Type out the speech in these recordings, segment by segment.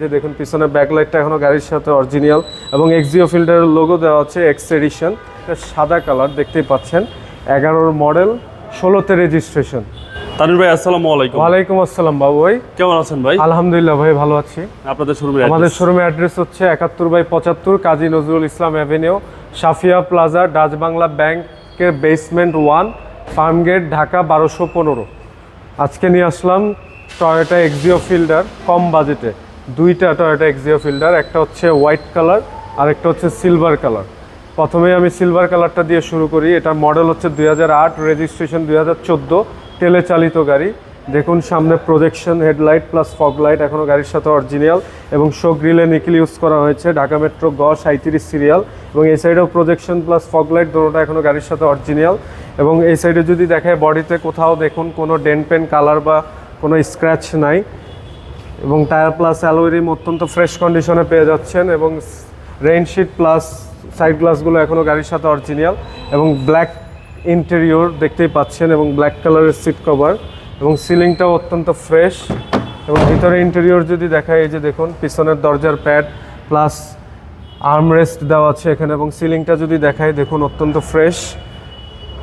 যে দেখুন পিছনে ব্যাকলাইটটা এখনও গাড়ির সাথে অরিজিনাল এবং এক্সিও ফিল্টারের লোগো দেওয়া হচ্ছে এক্স এডিশন সাদা কালার দেখতেই পাচ্ছেন। এগারোর মডেল ষোলোতে রেজিস্ট্রেশন তানির ভাই আসসালামু আলাইকুম। ওয়ালাইকুম আসসালাম বাবু ভাই। কেমন আছেন ভাই? আলহামদুলিল্লাহ ভাই ভালো আছি। আপনাদের শোরুমে আমাদের শোরুমের অ্যাড্রেস হচ্ছে একাত্তর বাই পঁচাত্তর Kazi Nazrul Islam avenue Safia plaza Dutch Bangla ব্যাংকের বেসমেন্ট ওয়ান ফার্মগেট ঢাকা বারোশো পনেরো। আজকে নিয়ে আসলাম টয়োটা এক্সিও ফিল্ডার কম বাজেটে দুইটা টয়োটা এক্সিও ফিল্ডার একটা হচ্ছে হোয়াইট কালার আর একটা হচ্ছে সিলভার কালার প্রথমে আমি সিলভার কালারটা দিয়ে শুরু করি। এটার মডেল হচ্ছে দুই হাজার আট রেজিস্ট্রেশন দুই হাজার চোদ্দ তেলে চালিত গাড়ি। দেখুন সামনে projection headlight plus fog light এখনও গাড়ির সাথে অরিজিনাল এবং শো গ্রিলে নিকেল ইউজ করা হয়েছে। ঢাকা মেট্রো গ সাঁত্রিশ সিরিয়াল এবং এই সাইডেও প্রজেকশন প্লাস ফগ লাইট দুটোটা এখনও গাড়ির সাথে অরিজিনাল এবং এই সাইডে যদি দেখায় বডিতে কোথাও দেখুন কোনো ডেন পেন কালার বা কোনো স্ক্র্যাচ নাই। এবং টায়ার প্লাস অ্যালোরিম অত্যন্ত ফ্রেশ কন্ডিশনে পেয়ে যাচ্ছেন এবং রেইনশিট প্লাস সাইড গ্লাসগুলো এখনও গাড়ির সাথে অরিজিনাল এবং ব্ল্যাক ইন্টেরিয়র দেখতেই পাচ্ছেন এবং ব্ল্যাক কালারের সিট কভার এবং সিলিংটাও অত্যন্ত ফ্রেশ এবং ভিতরে ইন্টেরিয়র যদি দেখায় এই যে দেখুন, পিছনের দরজার প্যাড প্লাস আর্মরেস্ট দেওয়া আছে এখানে এবং সিলিংটা যদি দেখায় দেখুন অত্যন্ত ফ্রেশ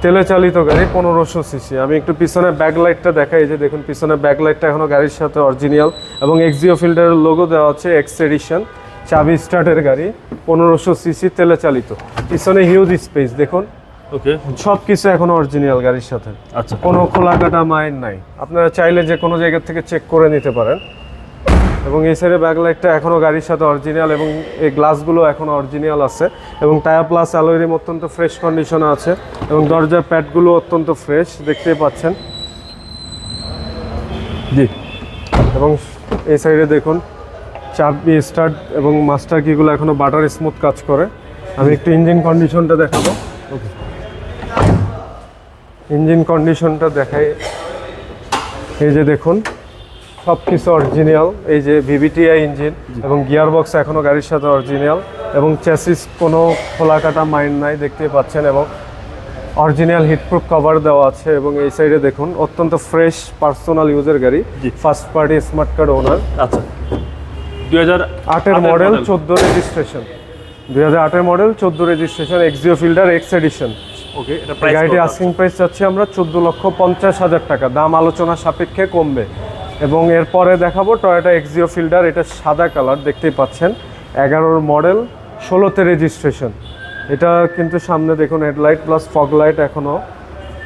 তেলে চালিত গাড়ি পনেরোশো সিসি। আমি একটু পিছনে ব্যাকলাইটটা দেখাই যে দেখুন পিছনে ব্যাকলাইটটা এখনও গাড়ির সাথে অরিজিনাল এবং এক্সিও ফিল্টারের লোগো দেওয়া আছে এক্স এডিশন চাবি স্টার্টের গাড়ি পনেরোশো সিসি তেলে চালিত। পিছনে হিউজ স্পেস দেখুন। ওকে সব কিছু এখনও অরিজিনাল গাড়ির সাথে। আচ্ছা। কোনো খোলা কাটা মাইন নাই। আপনারা চাইলে যে কোনো জায়গা থেকে চেক করে নিতে পারেন। এবং এই সাইডে ব্যাকলাইটটা এখনও গাড়ির সাথে অরিজিনাল এবং এই গ্লাসগুলো এখনও অরিজিনাল আছে এবং টায়ার প্লাস অ্যালোরিম অত্যন্ত ফ্রেশ কন্ডিশনে আছে এবং দরজার প্যাডগুলো অত্যন্ত ফ্রেশ দেখতেই পাচ্ছেন। জি। এবং এই সাইডে দেখুন, চাবি স্টার্ট এবং মাস্টার কিগুলো এখনও বাটার স্মুথ কাজ করে। আমি একটু ইঞ্জিন কন্ডিশনটা দেখাবো। ওকে ইঞ্জিন কন্ডিশনটা দেখাই। এই যে দেখুন সব কিছু অরিজিনাল এই যে ভিভিটিআই ইঞ্জিন এবং গিয়ার বক্স এখনও গাড়ির সাথে অরিজিনাল এবং চ্যাসিস কোনো খোলা কাটা মাইন্ড নাই দেখতে পাচ্ছেন এবং অরিজিনাল হিটপ্রুফ কভার দেওয়া আছে এবং এই সাইডে দেখুন অত্যন্ত ফ্রেশ পার্সোনাল ইউজের গাড়ি। First party smart card owner আচ্ছা। দুই হাজার আটের মডেল চোদ্দ রেজিস্ট্রেশন দুই হাজার আটের মডেল চোদ্দ registration Axio Fielder X edition okay গাড়িটি আস্কিং প্রাইস চাচ্ছি আমরা চোদ্দ লক্ষ পঞ্চাশ হাজার টাকা। দাম আলোচনা সাপেক্ষে কমবে। এবং এরপরে দেখাবো টয়োটা এক্সিও ফিল্ডার এটা সাদা কালার দেখতেই পাচ্ছেন। এগারোর মডেল ষোলোতে রেজিস্ট্রেশন এটা কিন্তু সামনে দেখুন হেডলাইট প্লাস ফগ লাইট এখনও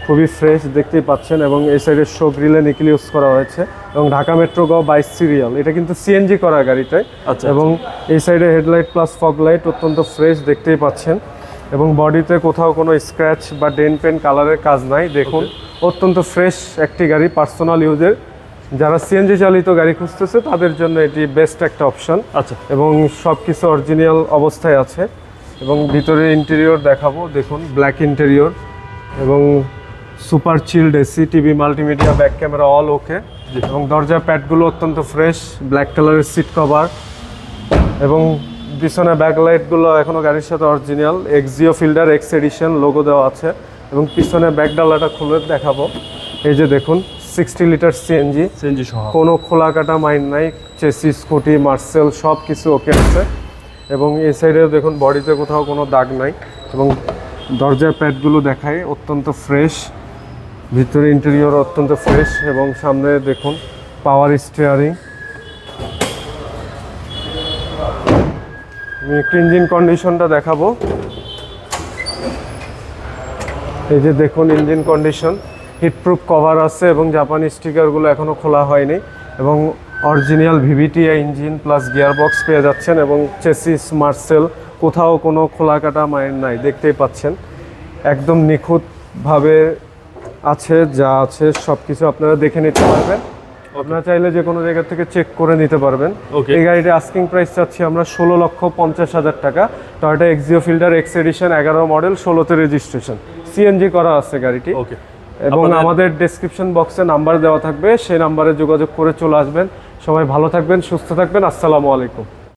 খুবই ফ্রেশ দেখতেই পাচ্ছেন এবং এই সাইডের শো গ্রিলে নিকেল ইউজ করা হয়েছে। এবং ঢাকা মেট্রো গ বাইশ সিরিয়াল এটা কিন্তু সিএনজি করা গাড়িটাই আচ্ছা, এবং এই সাইডে হেডলাইট প্লাস ফগ লাইট অত্যন্ত ফ্রেশ দেখতেই পাচ্ছেন। এবং বডিতে কোথাও কোনো স্ক্র্যাচ বা ডেন পেন কালারের কাজ নাই দেখুন। অত্যন্ত ফ্রেশ একটি গাড়ি পার্সোনাল ইউজের যারা সিএনজি চালিত গাড়ি খুঁজতেছে তাদের জন্য এটি বেস্ট একটা অপশন আচ্ছা। এবং সব কিছু অরিজিনাল অবস্থায় আছে। এবং ভিতরে ইন্টেরিয়র দেখাবো দেখুন ব্ল্যাক ইন্টেরিয়র এবং super chilled AC TV multimedia back camera all okay এবং দরজার প্যাডগুলো অত্যন্ত ফ্রেশ ব্ল্যাক কালারের সিট কভার এবং পিছনে ব্যাকলাইটগুলো এখনও গাড়ির সাথে original Axio Fielder X edition logo দেওয়া আছে। এবং পিছনে ব্যাক ডালাটা খুলে দেখাবো। এই যে দেখুন সিক্সটি লিটার সিএনজি সিএনজি সহ। কোনো খোলা কাটা মাইন নাই চেসি স্কুটি মার্সেল সব কিছু ওকে আছে। এবং এই সাইডেও দেখুন বডিতে কোথাও কোনো দাগ নাই। এবং দরজার প্যাডগুলো দেখায় অত্যন্ত ফ্রেশ ভিতরে ইন্টেরিয়র অত্যন্ত ফ্রেশ এবং সামনে দেখুন পাওয়ার স্টিয়ারিং আমি একটু ইঞ্জিন কন্ডিশনটা দেখাবো। এই যে দেখুন ইঞ্জিন কন্ডিশন হিটপ্রুফ কভার আছে এবং জাপানি স্টিকারগুলো এখনও খোলা হয়নি এবং original VVTi engine plus gear box পেয়ে যাচ্ছেন এবং চেসিস মার্সেল কোথাও কোনো খোলা কাটা মাইন্ড নাই দেখতেই পাচ্ছেন। একদম নিখুঁতভাবে আছে যা আছে সব কিছু আপনারা দেখে নিতে পারবেন। আপনারা চাইলে যে কোনো জায়গা থেকে চেক করে নিতে পারবেন. এই গাড়িটা আস্কিং প্রাইস চাচ্ছি আমরা ষোলো লক্ষ পঞ্চাশ হাজার টাকা। Toyota Axio Fielder X edition এগারো মডেল ষোলোতে রেজিস্ট্রেশন সিএনজি করা আছে গাড়িটি। ওকে এবং আমাদের ডেসক্রিপশন বক্সে নাম্বার দেওয়া থাকবে সেই নাম্বারে যোগাযোগ করে চলে আসবেন। সবাই ভালো থাকবেন সুস্থ থাকবেন। আসসালামু আলাইকুম।